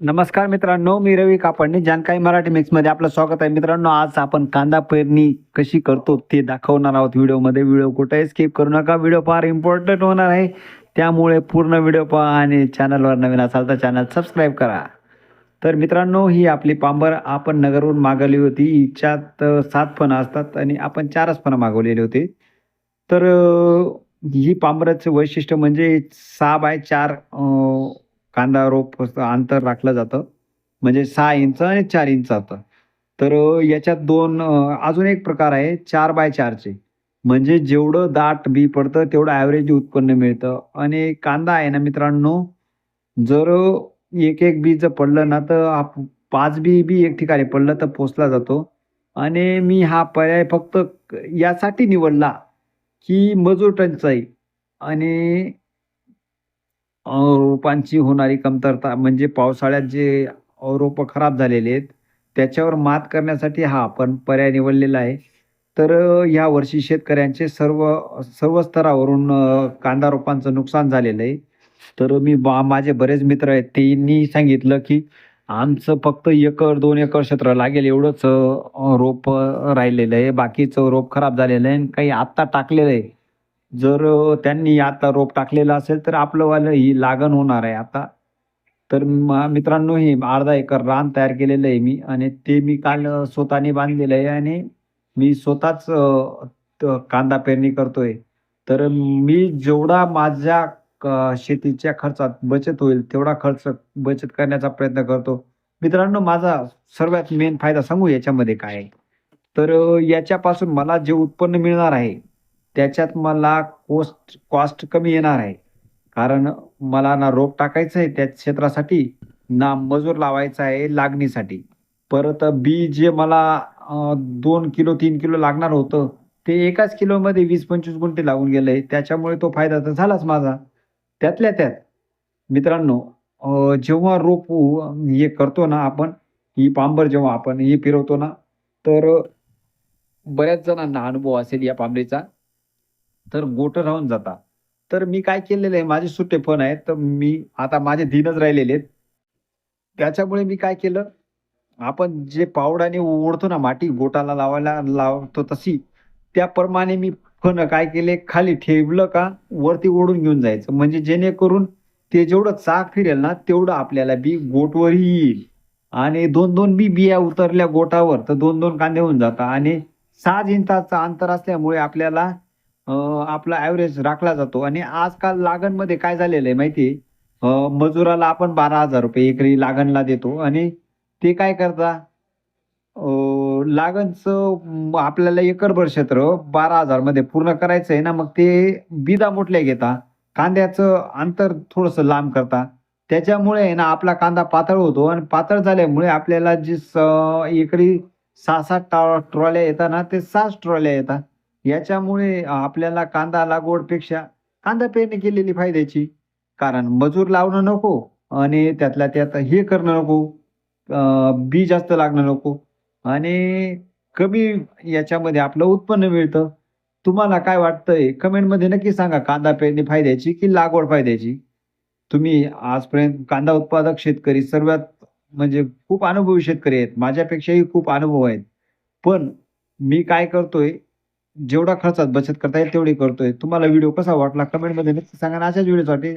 नमस्कार मित्रांनो मी रवी कापडणे जानकारी मराठी मिक्समध्ये आपलं स्वागत आहे. मित्रांनो आज आपण कांदा पेरणी कशी करतो ते दाखवणार आहोत व्हिडिओमध्ये. व्हिडिओ कुठे स्किप करू नका. व्हिडिओ फार इम्पॉर्टंट होणार आहे. त्यामुळे पूर्ण व्हिडिओ पहा आणि चॅनलवर नवीन असाल तर चॅनल सबस्क्राईब करा. तर मित्रांनो ही आपली पांबर आपण नगरवरून मागवली होती. हिच्यात सात फणं असतात आणि आपण चारच फणं मागवलेले होते. तर ही पांबराचं वैशिष्ट्य म्हणजे सहा बाय चार कांदा रोप अंतर राखलं जातं. म्हणजे सहा इंच आणि चार इंचाचं तर याच्यात दोन अजून एक प्रकार आहे चार बाय चारचे. म्हणजे जेवढं दाट बी पडतं तेवढं ॲव्हरेज उत्पन्न मिळतं. आणि कांदा आहे ना मित्रांनो जर एक एक बी जर पडलं ना तर आप पाच बी बी एक ठिकाणी पडलं तर पोचला जातो. आणि मी हा पर्याय फक्त यासाठी निवडला की मजूर टंचाई. आणि रोपांची होणारी कमतरता म्हणजे पावसाळ्यात जे रोपं खराब झालेले आहेत त्याच्यावर मात करण्यासाठी हा आपण पर्याय निवडलेला आहे. तर ह्या वर्षी शेतकऱ्यांचे सर्व सर्व स्तरावरून कांदा रोपांचं नुकसान झालेलं आहे. तर मी बा माझे बरेच मित्र आहेत त्यांनी सांगितलं की आमचं फक्त एकर दोन एकर क्षेत्र लागेल एवढंच रोप राहिलेलं आहे. बाकीचं रोप खराब झालेलं आहे आणि काही आत्ता टाकलेलं आहे. जर त्यांनी आता रोप टाकलेलं असेल तर आपलं वालं ही लागण होणार आहे आता. तर मित्रांनो हे अर्धा एकर रान तयार केलेलं आहे मी आणि ते मी काल स्वतःने बांधलेलं आहे आणि मी स्वतःच कांदा पेरणी करतोय. तर मी जेवढा माझ्या शेतीच्या खर्चात बचत होईल तेवढा खर्च बचत करण्याचा प्रयत्न करतो. मित्रांनो माझा सर्वात मेन फायदा सांगू याच्यामध्ये काय आहे? तर याच्यापासून मला जे उत्पन्न मिळणार आहे त्याच्यात मला कोस्ट कॉस्ट कमी येणार आहे. कारण मला ना रोप टाकायचं आहे त्या क्षेत्रासाठी ना मजूर लावायचा आहे लागणीसाठी. परत बी जे मला दोन किलो तीन किलो लागणार होतं ते एकाच किलोमध्ये वीस पंचवीस गुंठे लागून गेले. त्याच्यामुळे तो फायदा तर झालाच माझा. त्यातल्या त्यात मित्रांनो जेव्हा रोप हे करतो ना आपण ही पांबर जेव्हा आपण हे फिरवतो ना तर बऱ्याच जणांना अनुभव असेल या पांबरीचा तर गोट राहून जाता. तर मी काय केलेलं आहे माझे सुट्टे फण आहेत तर मी आता माझे दिनच राहिलेले आहेत. त्याच्यामुळे मी काय केलं आपण जे पावडाने ओढतो ना माटी गोटाला लावायला लावतो तशी त्याप्रमाणे मी फण काय केले खाली ठेवलं का वरती ओढून घेऊन जायचं. म्हणजे जेणेकरून ते जेवढं चाक फिरेल ना तेवढं आपल्याला बी गोटवरही येईल. आणि दोन दोन बी बिया उतरल्या गोटावर तर दोन दोन कांदे होऊन जातात. आणि सहा इंचाचं अंतर असल्यामुळे आपल्याला आपला ॲव्हरेज राखला जातो. आणि आजकाल लागणमध्ये काय झालेलं आहे माहिती आहे? मजुराला आपण बारा हजार रुपये एकरी लागणला देतो. आणि ते काय करता? अं, लागणचं आपल्याला एकरभर क्षेत्र बारा हजारमध्ये पूर्ण करायचं आहे ना मग ते बिदा मोठल्या घेता. कांद्याचं अंतर थोडंसं लांब करता. त्याच्यामुळे आहे ना आपला कांदा पातळ होतो. आणि पातळ झाल्यामुळे आपल्याला जी स- एकरी सहा सात टा- ट्रॉल्या येतात ना ते सहाच ट्रॉल्या येतात याच्यामुळे आपल्याला कांदा लागवडपेक्षा कांदा पेरणी केलेली फायद्याची. कारण मजूर लावणं नको आणि त्यातल्या त्यात हे करणं नको बी जास्त लागणं नको आणि कमी याच्यामध्ये आपलं उत्पन्न मिळतं. तुम्हाला काय वाटतंय? कमेंटमध्ये नक्की सांगा कांदा पेरणी फायद्याची की लागवड फायद्याची. तुम्ही आजपर्यंत कांदा उत्पादक शेतकरी सर्वात म्हणजे खूप अनुभवी शेतकरी आहेत. माझ्यापेक्षाही खूप अनुभव आहेत. पण मी काय करतोय? जेवढा खर्चात बचत करता येईल तेवढी करतोय. तुम्हाला व्हिडिओ कसा वाटला? कमेंटमध्ये नक्की सांगा आणि अशाच व्हिडिओसाठी